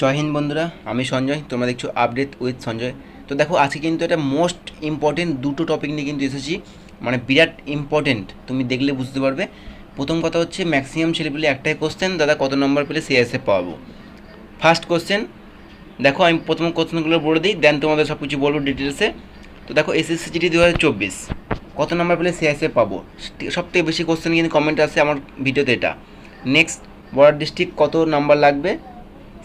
জয় হিন্দ বন্ধুরা, আমি সঞ্জয়, তোমরা দেখছ আপডেট উইথ সঞ্জয়। তো দেখো, আজকে কিন্তু এটা মোস্ট ইম্পর্টেন্ট দুটো টপিক নিয়ে কিন্তু এসেছি। মানে বিরাট ইম্পর্টেন্ট তুমি দেখলে বুঝতে পারবে। প্রথম কথা হচ্ছে ম্যাক্সিমাম ছেলেপিলে একটাই কোশ্চেন দাদা কত নম্বর পেলে সিএসএফ পাবো। ফার্স্ট কোশ্চেন দেখো, আমি প্রথম কোশ্চেনগুলো বলে দিই দেন তোমাদের সব কিছু বলব ডিটেলসে তো দেখো এসএসসি জিডি দু কত নম্বর পেলে সিএসএফ পাবো? সব থেকে বেশি কোশ্চেন কিন্তু কমেন্ট আসে আমার ভিডিওতে এটা। নেক্সট বর্ডার ডিস্ট্রিক্ট কত নাম্বার লাগবে?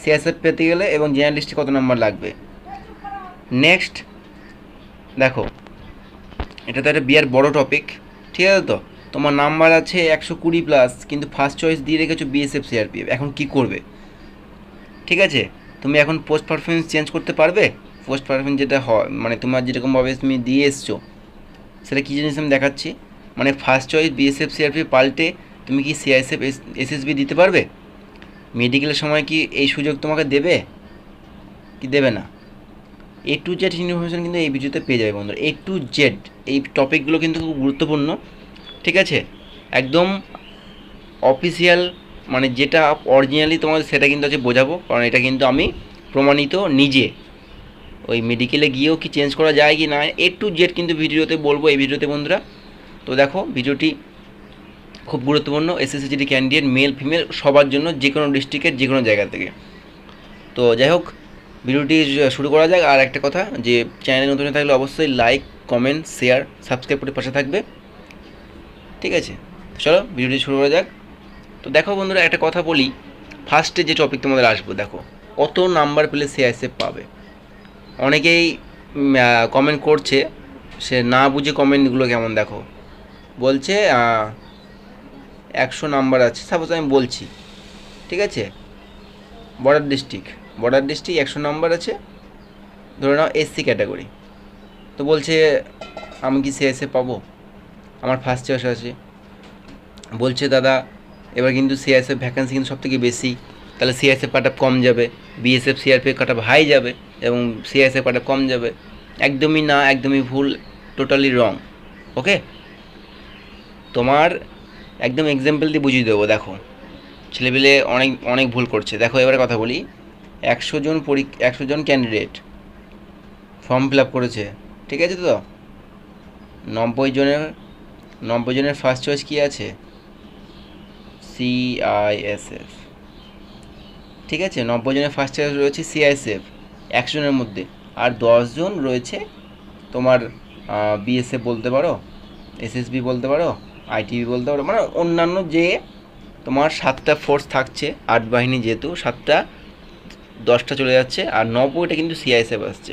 সিএসএফ পেতে গেলে এবং জেনারেল ডিস্ট্রিক্ট কত নাম্বার লাগবে? নেক্সট দেখো, এটা তো একটা বিয়ার বড় টপিক ঠিক আছে তো? তোমার নাম্বার আছে একশো কুড়ি প্লাস কিন্তু ফার্স্ট চয়েস দিয়ে রেখেছো বিএসএফ সিআরপিএফ এখন কি করবে? ঠিক আছে? তুমি এখন পোস্ট পারফরমেন্স চেঞ্জ করতে পারবে? পোস্ট পারফরমেন্স যেটা হয় মানে তোমার যেরকমভাবে তুমি দিয়ে এসছো, সেটা কী জিনিস আমি দেখাচ্ছি? মানে ফার্স্ট চয়েস বিএসএফ সিআরপি পাল্টে তুমি কি সিআইএসএফ এসএসবি দিতে পারবে? মেডিকেলের সময় কি এই সুযোগ তোমাকে দেবে? কি দেবে না? এ টু জেড ইনফরমেশন কিন্তু এই ভিডিওতে পেয়ে যাবে বন্ধুরা। এ টু জেড এই টপিকগুলো কিন্তু খুব গুরুত্বপূর্ণ, ঠিক আছে? একদম অফিসিয়াল মানে যেটা অরিজিনালি তোমাদের সেটা কিন্তু আছে বোঝাবো, কারণ এটা কিন্তু আমি প্রমাণিত নিজে। ওই মেডিকেলে গিয়েও কি চেঞ্জ করা যায় কি না? এ টু জেড কিন্তু ভিডিওতে বলব, এই ভিডিওতে বন্ধুরা। তো দেখো ভিডিওটি খুব গুরুত্বপূর্ণ এসএসসিজিডি ক্যান্ডিডেট, মেল, ফিমেল, সবার জন্য যে কোনো ডিস্ট্রিক্টের যে কোনো জায়গা থেকে। তো যাই হোক, ভিডিওটি শুরু করা যাক। আর একটা কথা, যে চ্যানেলে নতুন থাকলে অবশ্যই লাইক, কমেন্ট, শেয়ার, সাবস্ক্রাইব করে পাশে থাকবে। ঠিক আছে, চলো ভিডিওটি শুরু করা যাক। তো দেখো বন্ধুরা, একটা কথা বলি। ফার্স্টে যে টপিক তোমাদের আসব, দেখো, কত নাম্বার পেলে সিআইএসএফ পাবে? অনেকেই কমেন্ট করছে, সে না বুঝে কমেন্টগুলো কেমন দেখো। বলছে একশো নাম্বার আছে। সাপোজ আমি বলছি, ঠিক আছে? বর্ডার ডিস্ট্রিক্ট বর্ডার ডিস্ট্রিক্ট একশো নাম্বার আছে। ধরে নাও এসসি ক্যাটাগরি তো বলছে, আমি কি সিএসএ পাবো? আমার ফার্স্ট চয়েস আছে। বলছে, দাদা, এবার কিন্তু সিআইএসএফ ভ্যাকেন্সি কিন্তু সব থেকে বেশি। তাহলে সিআইএসএফ কাট কম যাবে। বিএসএফ সিআরপিএফ কাট হাই যাবে এবং সিআইএসএফ কাট কম যাবে। একদমই না, একদমই ভুল টোটালি রং ওকে তোমার একদম এক্সাম্পল দিয়ে বুঝিয়ে দেবো, দেখো। ছেলেপিলে অনেক অনেক ভুল করছে। দেখো, এবারে কথা বলি। একশো জন পরীক্ষা একশো জন ক্যান্ডিডেট ফর্ম ফিল আপ করেছে। ঠিক আছে তো? নব্বই জনের নব্বই জনের ফার্স্ট চয়েস কী আছে? সিআইএসএফ ঠিক আছে? নব্বই জনের ফার্স্ট চয়েস রয়েছে সিআইএসএফ একশো জনের মধ্যে। আর দশজন রয়েছে তোমার বিএসএফ বলতে পারো? এসএসবি বলতে পারো? আইটিবি বলতে পারো মানে অন্যান্য যে তোমার সাতটা ফোর্স থাকছে, আট বাহিনী যেহেতু, সাতটা, দশটা চলে যাচ্ছে, আর নব্বইটা কিন্তু সিআইএসএফ আসছে।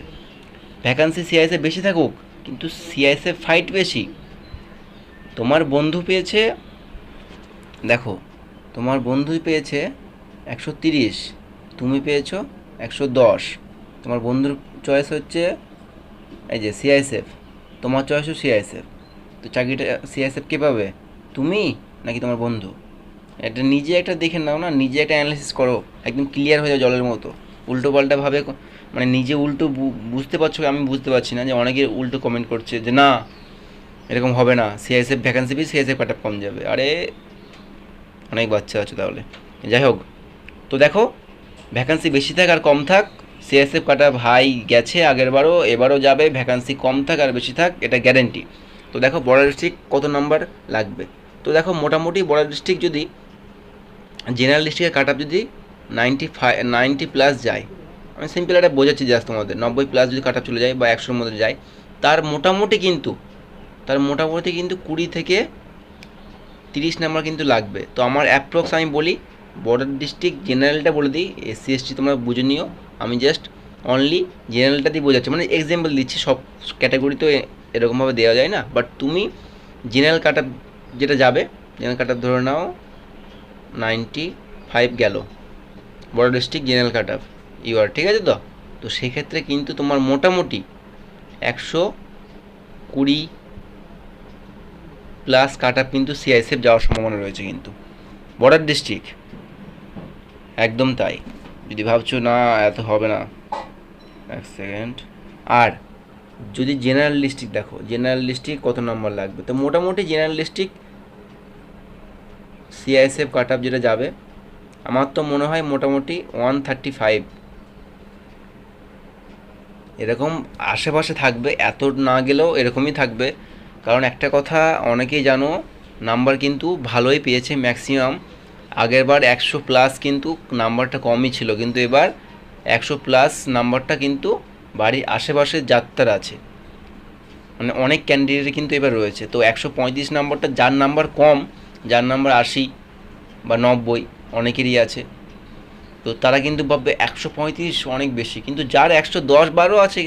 ভ্যাকান্সি সিআইএসএফ বেশি থাকুক, কিন্তু সিআইএসএফ ফাইট বেশি। তোমার বন্ধু পেয়েছে, দেখো, তোমার বন্ধু পেয়েছে একশো তিরিশ, তুমি পেয়েছ একশো দশ। তোমার বন্ধুর চয়েস হচ্ছে এই যে সিআইএসএফ তোমার চয়েসও সিআইএসএফ তো চাকরিটা সিআইএসএফ কে পাবে? তুমি? নাকি তোমার বন্ধু? এটা নিজে একটা দেখে নাও না, নিজে একটা অ্যানালিসিস করো, একদম ক্লিয়ার হয়ে যাও জলের মতো। উল্টো পাল্টাভাবে মানে নিজে উল্টো বুঝতে পারছ আমি বুঝতে পারছি না যে অনেকে উল্টো কমেন্ট করছে যে না, এরকম হবে না। CISF vacancy B CISF cut কম যাবে। আরে, অনেক বাচ্চা আছে তাহলে। যাই হোক, তো দেখো ভ্যাকান্সি বেশি থাক আর কম থাক। সিএসএফ কাটা ভাই গেছে আগের বারও এবারও যাবে ভ্যাকান্সি কম থাক আর বেশি থাক, এটা গ্যারেন্টি তো দেখো বর্ডার ডিস্ট্রিক্ট কত নাম্বার লাগবে? তো দেখো মোটামুটি বর্ডার ডিস্ট্রিক্ট যদি জেনারেল ডিস্ট্রিক্টের কাট আপ যদি নাইনটি ফাইভ নাইনটি প্লাস যায়, আমি সিম্পল একটা বোঝাচ্ছি জাস্ট তোমাদের, নব্বই প্লাস যদি কাট আপ চলে যায় বা একশোর মধ্যে যায়, তার মোটামুটি কিন্তু, তার মোটামুটি কিন্তু কুড়ি থেকে তিরিশ নাম্বার কিন্তু লাগবে। তো আমার অ্যাপ্রক্স আমি বলি, বর্ডার ডিস্ট্রিক্ট জেনারেলটা বলে দিই এসসি এসটি তোমরা বুঝে নিও, আমি জাস্ট অনলি জেনারেলটা দিয়ে বোঝাচ্ছি মানে এক্সাম্পল দিচ্ছি সব ক্যাটাগরি তো এরকমভাবে দেওয়া যায় না বাট তুমি জেনারেল কাট যেটা যাবে, জেনারেল কাট ধরে নাও নাইনটি ফাইভ গেল। Border district general cut up UR ঠিক আছে তো? তো সেক্ষেত্রে কিন্তু তোমার মোটামুটি একশো কুড়ি প্লাস কাট আপ কিন্তু সিআইএসএফ যাওয়ার সম্ভাবনা রয়েছে কিন্তু। বর্ডার ডিস্ট্রিক্ট একদম তাই। যদি ভাবছ না, এত হবে না। এক সেকেন্ড আর যদি জেনারেল দেখো জেনারেল ডিস্ট্রিক্ট কত নম্বর লাগবে? তো মোটামুটি general district CISF cut up যেটা যাবে, আমার তো মনে হয় মোটামুটি ওয়ান থার্টি ফাইভ এরকম আশেপাশে থাকবে, এত না গেলেও এরকমই থাকবে। কারণ একটা কথা অনেকেই জানো নাম্বার কিন্তু ভালোই পেয়েছে ম্যাক্সিমাম আগেরবার একশো প্লাস কিন্তু নাম্বারটা কমই ছিল, কিন্তু এবার একশো প্লাস নাম্বারটা কিন্তু বাড়ির আশেপাশে যাত্রার আছে। মানে অনেক ক্যান্ডিডেট কিন্তু এবার রয়েছে। তো একশো পঁয়ত্রিশ নম্বরটা যার নাম্বার কম, যার নাম্বার আশি বা নব্বই অনেকেরই আছে। তো তারা কিন্তু ভাববে একশো পঁয়ত্রিশ অনেক বেশি। কিন্তু যার একশো দশ বারো আছে,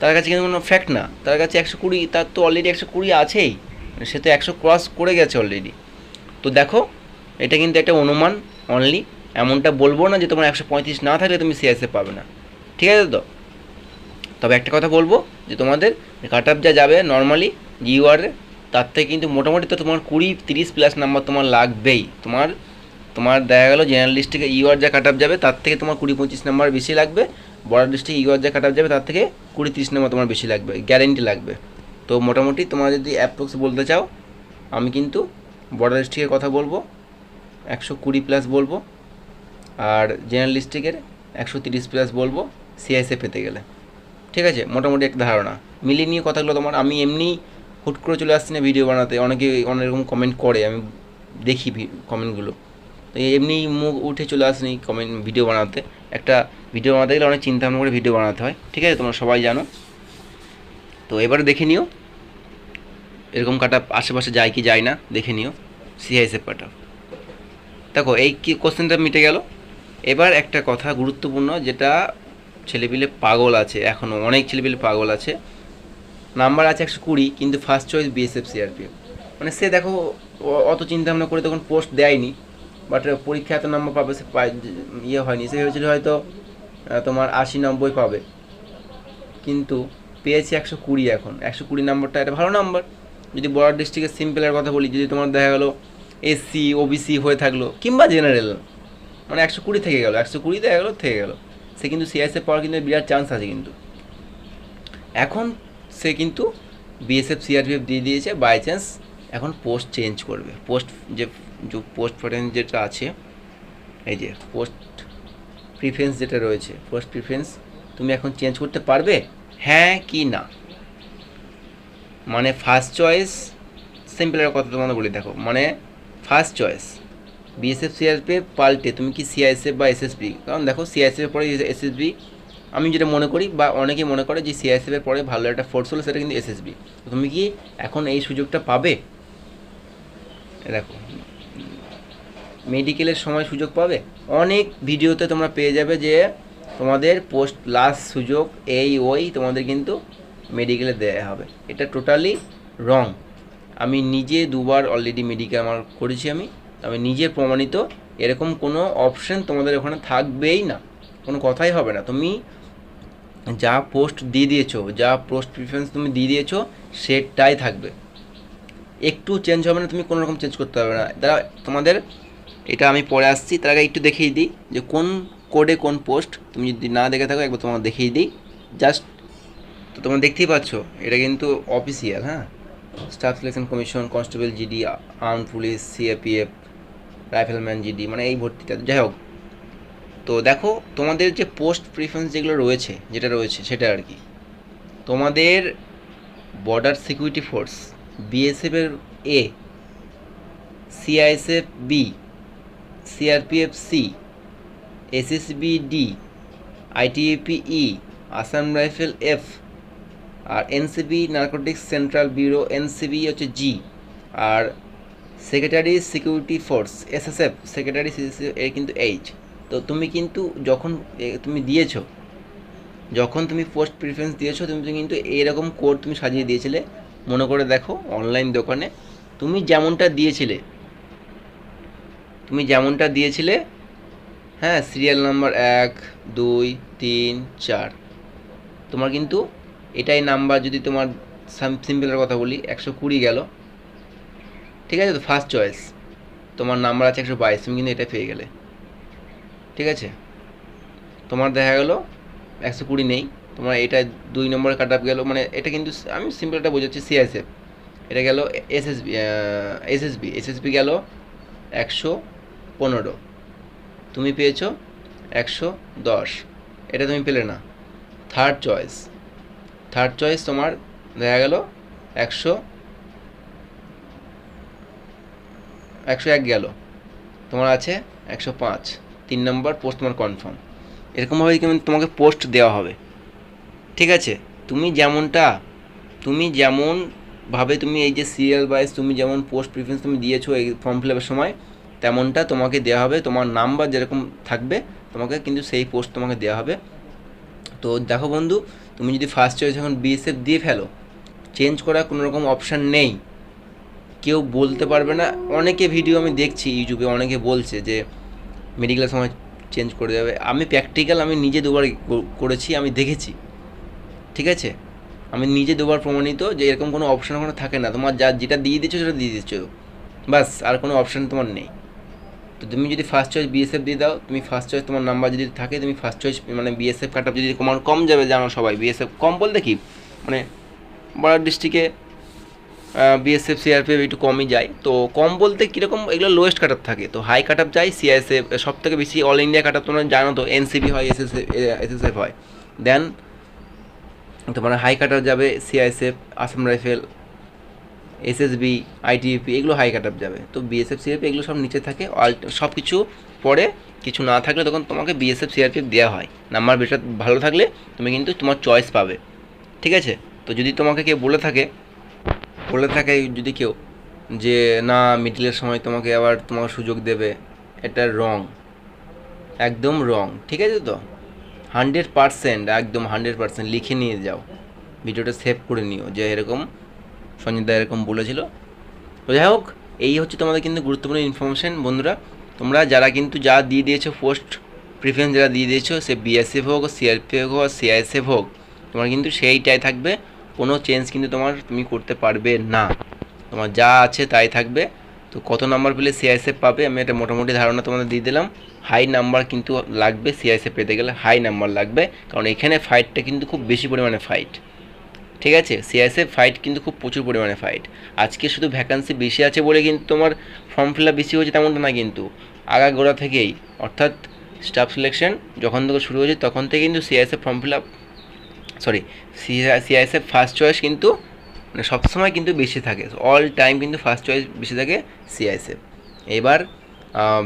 তার কাছে কিন্তু কোনো ফ্যাক্ট না। তার কাছে একশো কুড়ি, তার তো অলরেডি একশো কুড়ি আছেই। মানে সে তো একশো ক্রস করে গেছে অলরেডি তো দেখো, এটা কিন্তু একটা অনুমান অনলি এমনটা বলব না যে তোমার একশো পঁয়ত্রিশ না থাকলে তুমি সিএসএ পাবে না। ঠিক আছে তো? তবে একটা কথা বলব যে তোমাদের কাট যা যাবে নর্মালি জিওয়ার তার থেকে কিন্তু মোটামুটি তো তোমার কুড়ি তিরিশ প্লাস নাম্বার তোমার লাগবেই। তোমার তোমার দেখা গেলো জেনারেল ডিস্ট্রিক্টে ইউআর যা কাট যাবে, তার থেকে তোমার কুড়ি পঁচিশ নাম্বার বেশি লাগবে। বর্ডার ডিস্ট্রিক্ট ইউআর যা কাট যাবে, তার থেকে কুড়ি তিরিশ নাম্বার তোমার বেশি লাগবে গ্যারেন্টি লাগবে। তো মোটামুটি তোমার যদি অ্যাপ্রক্স বলতে চাও, আমি কিন্তু বর্ডার ডিস্ট্রিক্টের কথা বলব, একশো কুড়ি প্লাস বলব, আর জেনারেল ডিস্ট্রিক্টের একশো তিরিশ প্লাস বলব সিআইসে পেতে গেলে। ঠিক আছে? মোটামুটি একটা ধারণা। মিলিয়ে নিয়ে কথাগুলো তোমার, আমি এমনি হুট করে চলে আসছি না ভিডিও বানাতে। অনেকে অনেক রকম কমেন্ট করে, আমি দেখি কমেন্টগুলো তো এমনি মুখ উঠে চলে আসেনি কমেন্ট ভিডিও বানাতে। একটা ভিডিও বানাতে গেলে অনেক চিন্তা ভাবনা করে ভিডিও বানাতে হয়। ঠিক আছে? তোমরা সবাই জানো। তো এবারে দেখে নিও। এরকম কাটা আশেপাশে যায় কি যায় না, দেখে নিও। সিআইএসএফ কাটা দেখো, এই কি কোশ্চেনটা মিটে গেল। এবার একটা কথা গুরুত্বপূর্ণ, যেটা ছেলেপিলে পাগল আছে এখনও অনেক ছেলেপিলে পাগল আছে। নাম্বার আছে একশো কুড়ি, কিন্তু ফার্স্ট চয়েস বিএসএফ সিআরপিএফ মানে সে দেখো অত চিন্তা ভাবনা করে তখন পোস্ট দেয়নি বাট পরীক্ষা এত নাম্বার পাবে, সে ইয়ে হয়নি। সে ভেবেছিল হয়তো তোমার আশি নব্বই পাবে। কিন্তু পেয়েছে একশো কুড়ি এখন। একশো কুড়ি নাম্বারটা একটা ভালো নাম্বার যদি বড় ডিস্ট্রিক্টের সিম্পলের কথা বলি, যদি তোমার দেখা গেলো এসসি ওবিসি হয়ে থাকল, কিংবা জেনারেল মানে একশো কুড়ি থেকে গেলো, একশো কুড়ি দেখা গেলো, থেকে গেলো। সে কিন্তু সিআইএসএফ পাওয়ার কিন্তু বিরাট চান্স আছে কিন্তু। এখন সে কিন্তু বিএসএফ সিআরপিএফ দিয়ে দিয়েছে বাই চান্স এখন পোস্ট চেঞ্জ করবে। পোস্ট যে পোস্ট প্রেফারেন্স যেটা আছে, এই যে পোস্ট প্রিফারেন্স যেটা রয়েছে পোস্ট প্রিফারেন্স তুমি এখন চেঞ্জ করতে পারবে? হ্যাঁ কি না? মানে ফার্স্ট চয়েস সিম্পলের কথা তোমাদের বলি, দেখো মানে ফার্স্ট চয়েস বিএসএফ সিআরপিএফ পাল্টে, তুমি কি সিআইএসএফ বা এসএসবি কারণ দেখো সিআইএসএফ এর পরে এসএসবি আমি যেটা মনে করি বা অনেকেই মনে করে যে সিআইএসএফ এর পরে ভালো একটা ফোর্স হলো, সেটা কিন্তু এসএসবি তুমি কি এখন এই সুযোগটা পাবে? দেখো মেডিকেলের সময় সুযোগ পাবে? অনেক ভিডিওতে তোমরা পেয়ে যাবে যে তোমাদের পোস্ট লাস্ট সুযোগ এই ওই তোমাদের কিন্তু মেডিকেলে দেওয়া হবে। এটা টোটালি রং আমি নিজে দুবার অলরেডি মেডিকেল আমার করেছি আমি। আমি নিজে প্রমাণিত এরকম কোনো অপশন তোমাদের ওখানে থাকবেই না। কোনো কথাই হবে না। তুমি যা পোস্ট দিয়ে দিয়েছ, যা পোস্ট প্রিফারেন্স তুমি দিয়ে দিয়েছ, সেটাই থাকবে। একটু চেঞ্জ হবে না, তুমি কোনো রকম চেঞ্জ করতে পারবে না। তারা তোমাদের, এটা আমি পরে আসছি, তার আগে একটু দেখিয়ে দিই যে কোন কোডে কোন পোস্ট তুমি যদি না দেখে থাকো, একবার তোমাকে দেখিয়ে দিই। জাস্ট তো তোমরা দেখতেই পাচ্ছ, এটা কিন্তু অফিসিয়াল হ্যাঁ? Staff selection commission constable GD arm police CAPF rifleman GD মানে এই ভর্তিটা। যাই হোক, তো দেখো, তোমাদের যে পোস্ট প্রিফারেন্স যেগুলো রয়েছে, যেটা রয়েছে, সেটা আর কি। তোমাদের বর্ডার সিকিউরিটি ফোর্স বিএসএফ এর A CISF B CRPF C SSB D ITAP E Assam rifle F R NCB narcotics central bureau NCB হচ্ছে জি আর secretary security force SSF secretary এর কিন্তু এইচ তো তুমি কিন্তু যখন তুমি দিয়েছ, যখন তুমি পোস্ট প্রিফারেন্স দিয়েছ, তুমি কিন্তু এইরকম কোড তুমি সাজিয়ে দিয়েছিলে। মনে করে দেখো অনলাইন দোকানে, তুমি যেমনটা দিয়েছিলে, তুমি যেমনটা দিয়েছিলে হ্যাঁ সিরিয়াল নাম্বার এক, দুই, তিন, চার। তোমার কিন্তু এটাই নাম্বার যদি তোমার সিম্পলের কথা বলি, একশো কুড়ি গেল। ঠিক আছে তো ফার্স্ট চয়েস তোমার নাম্বার আছে একশো বাইশ, তুমি কিন্তু এটা পেয়ে গেলে। ঠিক আছে? তোমার দেখা গেলো, একশো কুড়ি নেই। তোমার এটা দুই নম্বরে কাট আপ গেলো মানে এটা কিন্তু আমি সিম্পলটা বোঝাচ্ছি সিআইএসএফ এটা গেল এসএসবি এসএসবি এসএসবি গেল একশো পনেরো। তুমি পেয়েছ একশো দশ। এটা তুমি পেলে না। থার্ড চয়েস থার্ড চয়েস তোমার দেখা গেল একশো একশো এক গেল। তোমার আছে একশো পাঁচ। তিন নম্বর পোস্ট তোমার কনফার্ম এরকমভাবে কিন্তু তোমাকে পোস্ট দেওয়া হবে। ঠিক আছে? তুমি যেমনটা, তুমি যেমন ভাবে তুমি এই যে সিরিয়াল ওয়াইজ তুমি যেমন পোস্ট প্রিফারেন্স তুমি দিয়েছ এই ফর্ম ফিল আপের সময়, তেমনটা তোমাকে দেওয়া হবে। তোমার নাম্বার যেরকম থাকবে, তোমাকে কিন্তু সেই পোস্ট তোমাকে দেওয়া হবে। তো দেখো বন্ধু, তুমি যদি ফার্স্ট চয়েস এখন বিএসএফ দিয়ে ফেলো চেঞ্জ করার কোনো রকম অপশান নেই। কেউ বলতে পারবে না। অনেকে ভিডিও আমি দেখছি ইউটিউবে অনেকে বলছে যে মেডিকেলের সময় চেঞ্জ করে দেবে। আমি প্র্যাকটিক্যাল আমি নিজে দুবার করেছি, আমি দেখেছি। ঠিক আছে? আমি নিজে দুবার প্রমাণিত যে এরকম কোনো অপশান ওখানে থাকে না। তোমার যা, যেটা দিয়ে দিচ্ছ, সেটা দিয়ে দিচ্ছ। বাস আর কোনো অপশান তোমার নেই। তো তুমি যদি ফার্স্ট চয়েস বিএসএফ দিয়ে দাও, তুমি ফার্স্ট চয়েস তোমার নাম্বার যদি থাকে, তুমি ফার্স্ট চয়েস মানে বিএসএফ কাট যদি তোমার কম যাবে, জানো সবাই। বিএসএফ কম বলতে কি? মানে বড় ডিস্ট্রিক্টে বিএসএফ সিআরপিএফ একটু কমই যায়। তো কম বলতে কীরকম এগুলো লোয়েস্ট কাট থাকে। তো হাই কাট আপ যায় সিআইএসএফ সব থেকে বেশি অল ইন্ডিয়া কাট আপ তোমরা জানো তো এনসিবি হয় এসএস এসএসএফ হয়। দেন তোমার হাই কাট আপ যাবে CISF Assam rifle SSB ITAP এগুলো হাই কাট আপ যাবে। তো বিএসএফ সিআরপি এগুলো সব নিচে থাকে। সব কিছু পরে কিছু না থাকলে তখন তোমাকে বিএসএফ সিআরপিএফ দেওয়া হয়। নাম্বার বেটার ভালো থাকলে তুমি কিন্তু তোমার চয়েস পাবে। ঠিক আছে? তো যদি তোমাকে কেউ বলে থাকে বলে থাকে যদি কেউ যে, না মিডিলের সময় তোমাকে আবার তোমার সুযোগ দেবে। এটা রং একদম রং ঠিক আছে তো? হান্ড্রেড পারসেন্ট একদম হান্ড্রেড পারসেন্ট লিখে নিয়ে যাও। ভিডিওটা সেভ করে নিও। যে এরকম সঞ্জিতা এরকম বলেছিল। তো যাই হোক, এই হচ্ছে তোমাদের কিন্তু গুরুত্বপূর্ণ ইনফরমেশন বন্ধুরা, তোমরা যারা কিন্তু যা দিয়ে দিয়েছ পোস্ট প্রিফারেন্স যারা দিয়ে দিয়েছ, সে বিএসএফ হোক সিআরপিএফ হোক সিআইএসএফ হোক, তোমার কিন্তু সেইটাই থাকবে। কোনো চেঞ্জ কিন্তু তোমার তুমি করতে পারবে না। তোমার যা আছে তাই থাকবে। তো কত নাম্বার পেলে সিআইএসএফ পাবে? আমি একটা মোটামুটি ধারণা তোমাদের দিয়ে দিলাম। হাই নাম্বার কিন্তু লাগবে সিআইএসএফ পেতে গেলে হাই নাম্বার লাগবে। কারণ এখানে ফাইটটা কিন্তু খুব বেশি পরিমাণে ফাইট ঠিক আছে? সিআইএসএফ ফাইট কিন্তু খুব প্রচুর পরিমাণে ফাইট আজকে শুধু ভ্যাকান্সি বেশি আছে বলে কিন্তু তোমার ফর্ম ফিল আপ বেশি হয়েছে তেমনটা না কিন্তু। আগাগোড়া থেকেই। অর্থাৎ স্টাফ সিলেকশন যখন থেকে শুরু হয়েছে তখন থেকে কিন্তু CISF form fill up sorry CISF first choice কিন্তু মানে সবসময় কিন্তু বেশি থাকে। অল টাইম কিন্তু ফার্স্ট চয়েস বেশি থাকে সিআইএসএফ এবার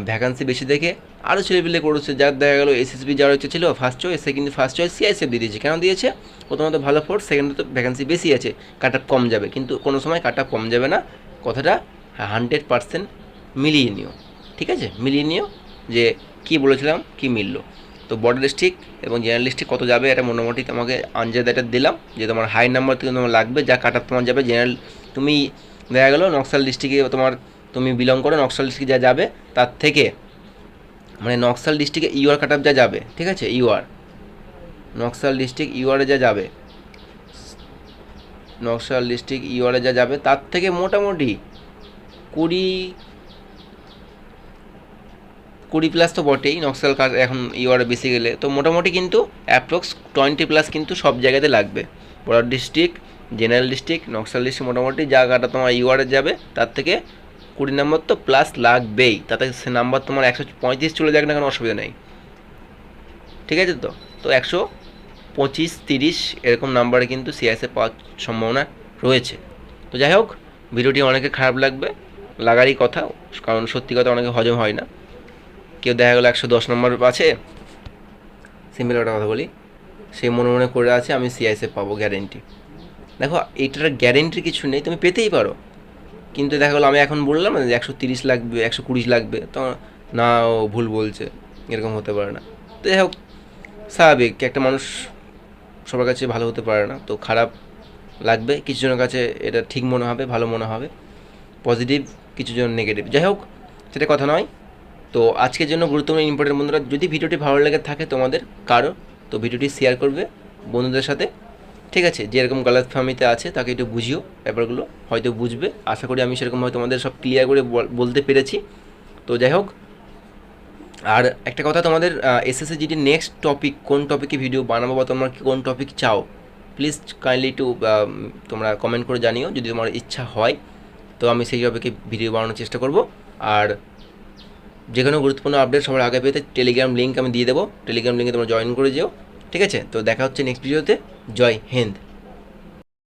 ভ্যাকান্সি বেশি দেখে আরও ছেলেপিলে করেছে। যার দেখা গেলো এসএসবি যার হচ্ছে ছিল ফার্স্ট চয়েস সে কিন্তু ফার্স্ট চয়েস সিআইএসএফ দিয়ে দিয়েছে। কেন দিয়েছে? প্রথমত ভালো ফোর্স সেকেন্ডে তো ভ্যাকান্সি বেশি আছে কাট আপ কম যাবে। কিন্তু কোনো সময় কাট আপ কম যাবে না। কথাটা হান্ড্রেড পার্সেন্ট মিলিয়ে নিও। ঠিক আছে? মিলিয়ে নিও যে কী বলেছিলাম, কী মিললো। তো বর্ডার ডিস্ট্রিক্ট এবং জেনারেল ডিস্ট্রিক্ট কত যাবে এটা মোটামুটি তোমাকে আনজাদ এটা দিলাম, যে তোমার হাই নাম্বার থেকে তোমার লাগবে, যা কাট আপ তোমার যাবে জেনারেল তুমি দেখা গেলো নকশাল ডিস্ট্রিক্টে তোমার তুমি বিলং করো, নকশাল ডিস্ট্রিক্ট যা যাবে, তার থেকে মানে নকশাল ডিস্ট্রিক্টে ইউআর কাট যা যাবে, ঠিক আছে? ইউআর নকশাল ডিস্ট্রিক্ট ইউআরে যা যাবে, নকশাল ডিস্ট্রিক্ট ইউআরে যা যাবে, তার থেকে মোটামুটি কুড়ি কুড়ি প্লাস তো বটেই নকশাল কাজ এখন ইউআরে বেশি গেলে। তো মোটামুটি কিন্তু অ্যাপ্রক্স টোয়েন্টি প্লাস কিন্তু সব জায়গাতে লাগবে। Border district general district Naxal district মোটামুটি জায়গাটা তোমার ইউআরে যাবে, তার থেকে কুড়ি নম্বর তো প্লাস লাগবেই। তাতে সে নাম্বার তোমার একশো পঁয়ত্রিশ চলে যাক না কোনো অসুবিধা নেই। ঠিক আছে তো? তো একশো পঁচিশ তিরিশ এরকম নাম্বারে কিন্তু সিআইএসএ পাওয়ার সম্ভাবনা রয়েছে। তো যাই হোক, ভিডিওটি অনেকে খারাপ লাগবে, লাগারই কথা, কারণ সত্যি কথা অনেকে হজম হয় না। কেউ দেখা গেলো একশো দশ নম্বর আছে? সিম্পল একটা কথা বলি। সে মনে মনে করে আছে, আমি সিআইএসএফ পাবো গ্যারেন্টি দেখো এইটার গ্যারেন্টি কিছু নেই, তুমি পেতেই পারো। কিন্তু দেখা গেলো আমি এখন বললাম যে একশো তিরিশ লাগবে, একশো কুড়ি লাগবে, তো না, ও ভুল বলছে, এরকম হতে পারে না। তো যাই হোক, স্বাভাবিক, একটা মানুষ সবার কাছে ভালো হতে পারে না, তো খারাপ লাগবে, কিছু জনের কাছে এটা ঠিক মনে হবে, ভালো মনে হবে পজিটিভ কিছু জন নেগেটিভ যাই হোক, সেটা কথা নয়। তো আজকের জন্য গুরুত্বপূর্ণ ইম্পর্টেন্ট বন্ধুরা, যদি ভিডিওটি ভালো লেগে থাকে তোমাদের, কারও, তো ভিডিওটি শেয়ার করবে বন্ধুদের সাথে। ঠিক আছে, যেরকম গালাত ফামিতে আছে, তাকে একটু বুঝিও, ব্যাপারগুলো হয়তো বুঝবে। আশা করি আমি সেরকমভাবে তোমাদের সব ক্লিয়ার করে বল- বলতে পেরেছি। তো যাই হোক, আর একটা কথা তোমাদের এসএসসি জিডি নেক্সট টপিক কোন টপিকে ভিডিও বানাবো বা তোমরা কোন টপিক চাও প্লিজ কাইন্ডলি একটু তোমরা কমেন্ট করে জানিও, যদি তোমার ইচ্ছা হয়। তো আমি সেই টপিকে ভিডিও বানানোর চেষ্টা করব। আর যে কোনো গুরুত্বপূর্ণ আপডেট সবার আগে পেতে টেলিগ্রাম লিঙ্ক আমি দিয়ে দেবো। টেলিগ্রাম লিঙ্কে তোমরা জয়েন করে যেও। ঠিক আছে? তো দেখা হচ্ছে নেক্সট ভিডিওতে জয় হিন্দ।